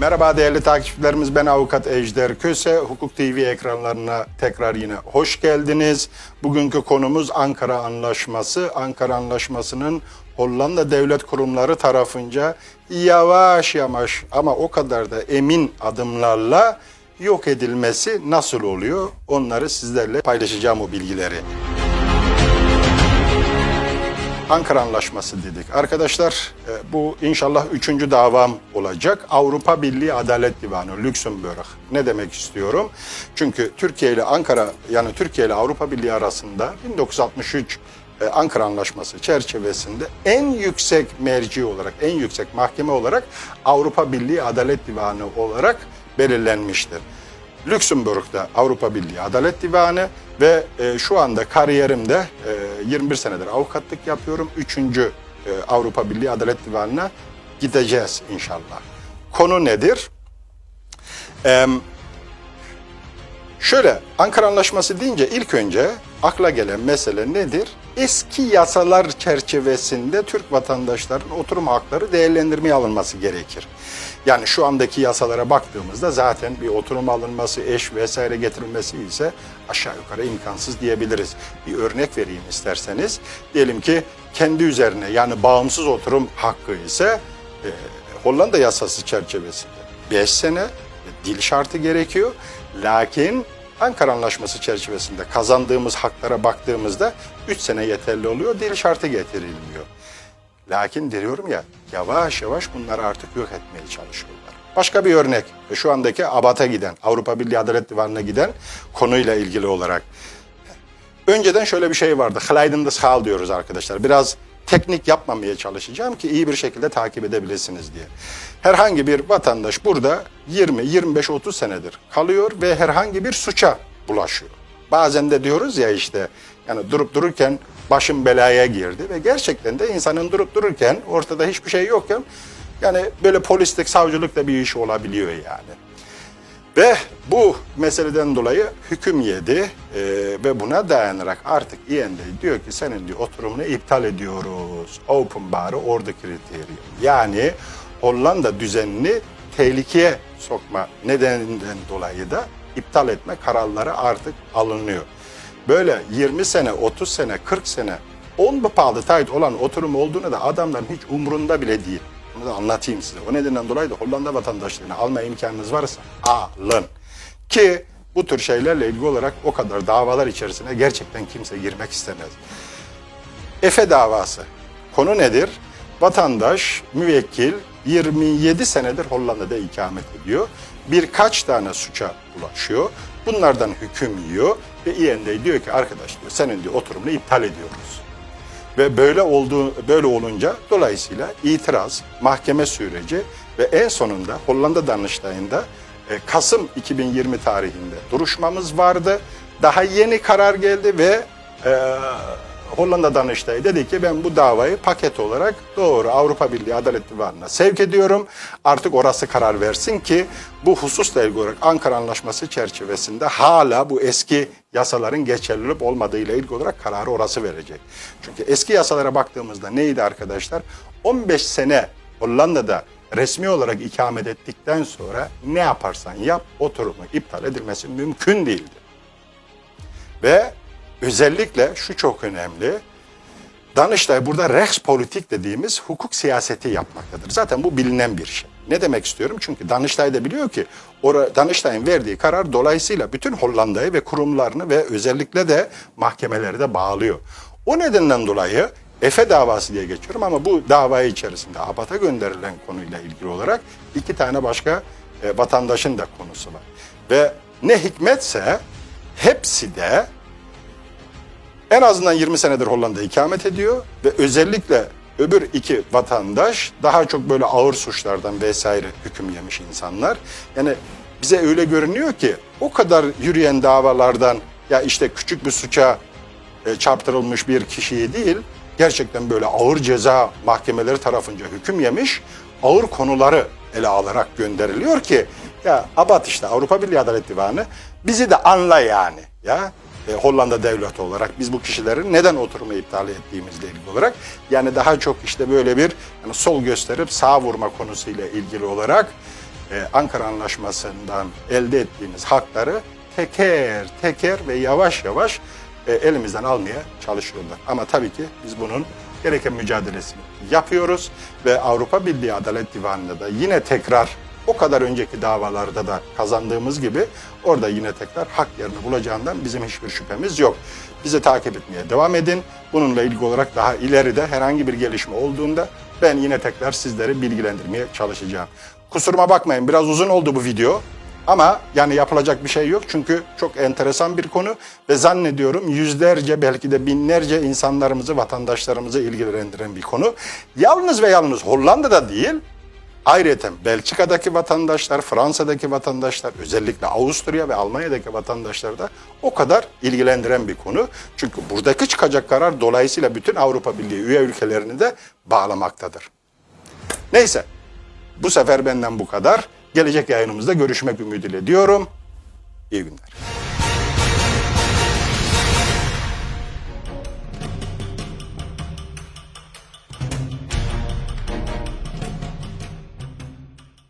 Merhaba değerli takipçilerimiz ben avukat Ejder Köse. Hukuk TV ekranlarına tekrar yine hoş geldiniz. Bugünkü konumuz Ankara Anlaşması. Ankara Anlaşması'nın Hollanda devlet kurumları tarafınca yavaş yavaş ama o kadar da emin adımlarla yok edilmesi nasıl oluyor? Onları sizlerle paylaşacağım o bilgileri. Ankara Anlaşması dedik. Arkadaşlar e, bu inşallah üçüncü davam olacak. Avrupa Birliği Adalet Divanı, Lüksemburg. Ne demek istiyorum? Çünkü Türkiye ile Ankara, yani Türkiye ile Avrupa Birliği arasında 1963 e, Ankara Anlaşması çerçevesinde en yüksek merci olarak, en yüksek mahkeme olarak Avrupa Birliği Adalet Divanı olarak belirlenmiştir. Lüksemburg'da Avrupa Birliği Adalet Divanı ve e, şu anda kariyerimde e, 21 senedir avukatlık yapıyorum. Üçüncü e, Avrupa Birliği Adalet Divanı'na gideceğiz inşallah. Konu nedir? Eee Şöyle Ankara Anlaşması deyince ilk önce akla gelen mesele nedir? Eski yasalar çerçevesinde Türk vatandaşlarının oturum hakları değerlendirmeye alınması gerekir. Yani şu andaki yasalara baktığımızda zaten bir oturum alınması, eş vesaire getirilmesi ise aşağı yukarı imkansız diyebiliriz. Bir örnek vereyim isterseniz. Diyelim ki kendi üzerine yani bağımsız oturum hakkı ise e, Hollanda yasası çerçevesinde 5 sene dil şartı gerekiyor. Lakin Ankara Anlaşması çerçevesinde kazandığımız haklara baktığımızda 3 sene yeterli oluyor, dil şartı getirilmiyor. Lakin diyorum ya yavaş yavaş bunları artık yok etmeye çalışıyorlar. Başka bir örnek şu andaki ABAT'a giden, Avrupa Birliği Adalet Divanı'na giden konuyla ilgili olarak. Önceden şöyle bir şey vardı. Glijdende schaal diyoruz arkadaşlar. Biraz teknik yapmamaya çalışacağım ki iyi bir şekilde takip edebilirsiniz diye. Herhangi bir vatandaş burada 20, 25, 30 senedir kalıyor ve herhangi bir suça bulaşıyor. Bazen de diyoruz ya işte yani durup dururken başım belaya girdi ve gerçekten de insanın durup dururken ortada hiçbir şey yokken yani böyle polislik, savcılıkta bir iş olabiliyor yani. Ve bu meseleden dolayı hüküm yedi e, ve buna dayanarak artık İEND diyor ki senin diyor oturumunu iptal ediyoruz. Open bar'ı orada kriteriyum. Yani Hollanda düzenini tehlikeye sokma nedeninden dolayı da iptal etme kararları artık alınıyor. Böyle 20 sene, 30 sene, 40 sene on pahalı tayt olan oturum olduğunu da adamların hiç umrunda bile değil. Bunu da anlatayım size. O nedenden dolayı da Hollanda vatandaşlığını alma imkanınız varsa alın. Ki bu tür şeylerle ilgili olarak o kadar davalar içerisine gerçekten kimse girmek istemez. Efe davası. Konu nedir? Vatandaş, müvekkil 27 senedir Hollanda'da ikamet ediyor. Birkaç tane suça bulaşıyor. Bunlardan hüküm yiyor ve İEND diyor ki arkadaş diyor senin diyor oturumunu iptal ediyoruz. Ve böyle olduğu böyle olunca dolayısıyla itiraz, mahkeme süreci ve en sonunda Hollanda Danıştayı'nda e, Kasım 2020 tarihinde duruşmamız vardı. Daha yeni karar geldi ve e, Hollanda Danıştayı dedi ki ben bu davayı paket olarak doğru Avrupa Birliği Adalet Divanı'na sevk ediyorum. Artık orası karar versin ki bu hususla ilgili olarak Ankara Anlaşması çerçevesinde hala bu eski yasaların geçerli olmadığıyla ilgili olarak kararı orası verecek. Çünkü eski yasalara baktığımızda neydi arkadaşlar? 15 sene Hollanda'da resmi olarak ikamet ettikten sonra ne yaparsan yap oturumu iptal edilmesi mümkün değildi. Ve özellikle şu çok önemli. Danıştay burada Rechtspolitik dediğimiz hukuk siyaseti yapmaktadır. Zaten bu bilinen bir şey. Ne demek istiyorum? Çünkü Danıştay da biliyor ki Danıştay'ın verdiği karar dolayısıyla bütün Hollanda'yı ve kurumlarını ve özellikle de mahkemeleri de bağlıyor. O nedenden dolayı Efe davası diye geçiyorum ama bu davayı içerisinde ABAT'a gönderilen konuyla ilgili olarak iki tane başka e, vatandaşın da konusu var. Ve ne hikmetse hepsi de en azından 20 senedir Hollanda ikamet ediyor ve özellikle öbür iki vatandaş daha çok böyle ağır suçlardan vesaire hüküm yemiş insanlar. Yani bize öyle görünüyor ki o kadar yürüyen davalardan ya işte küçük bir suça e, çarptırılmış bir kişiyi değil, gerçekten böyle ağır ceza mahkemeleri tarafınca hüküm yemiş, ağır konuları ele alarak gönderiliyor ki ya abat işte Avrupa Birliği Adalet Divanı bizi de anla yani ya e, Hollanda devleti olarak biz bu kişilerin neden oturumu iptal ettiğimizle ilgili olarak yani daha çok işte böyle bir yani sol gösterip sağ vurma konusuyla ilgili olarak e, Ankara Anlaşması'ndan elde ettiğimiz hakları teker teker ve yavaş yavaş e, elimizden almaya çalışıyorlar. Ama tabii ki biz bunun gereken mücadelesini yapıyoruz ve Avrupa Birliği Adalet Divanı'nda da yine tekrar o kadar önceki davalarda da kazandığımız gibi orada yine tekrar hak yerini bulacağından bizim hiçbir şüphemiz yok. Bizi takip etmeye devam edin. Bununla ilgili olarak daha ileride herhangi bir gelişme olduğunda ben yine tekrar sizleri bilgilendirmeye çalışacağım. Kusuruma bakmayın biraz uzun oldu bu video. Ama yani yapılacak bir şey yok çünkü çok enteresan bir konu ve zannediyorum yüzlerce belki de binlerce insanlarımızı, vatandaşlarımızı ilgilendiren bir konu. Yalnız ve yalnız Hollanda'da değil, Ayrıca Belçika'daki vatandaşlar, Fransa'daki vatandaşlar, özellikle Avusturya ve Almanya'daki vatandaşlar da o kadar ilgilendiren bir konu. Çünkü buradaki çıkacak karar dolayısıyla bütün Avrupa Birliği üye ülkelerini de bağlamaktadır. Neyse, bu sefer benden bu kadar. Gelecek yayınımızda görüşmek ümidiyle diyorum. İyi günler.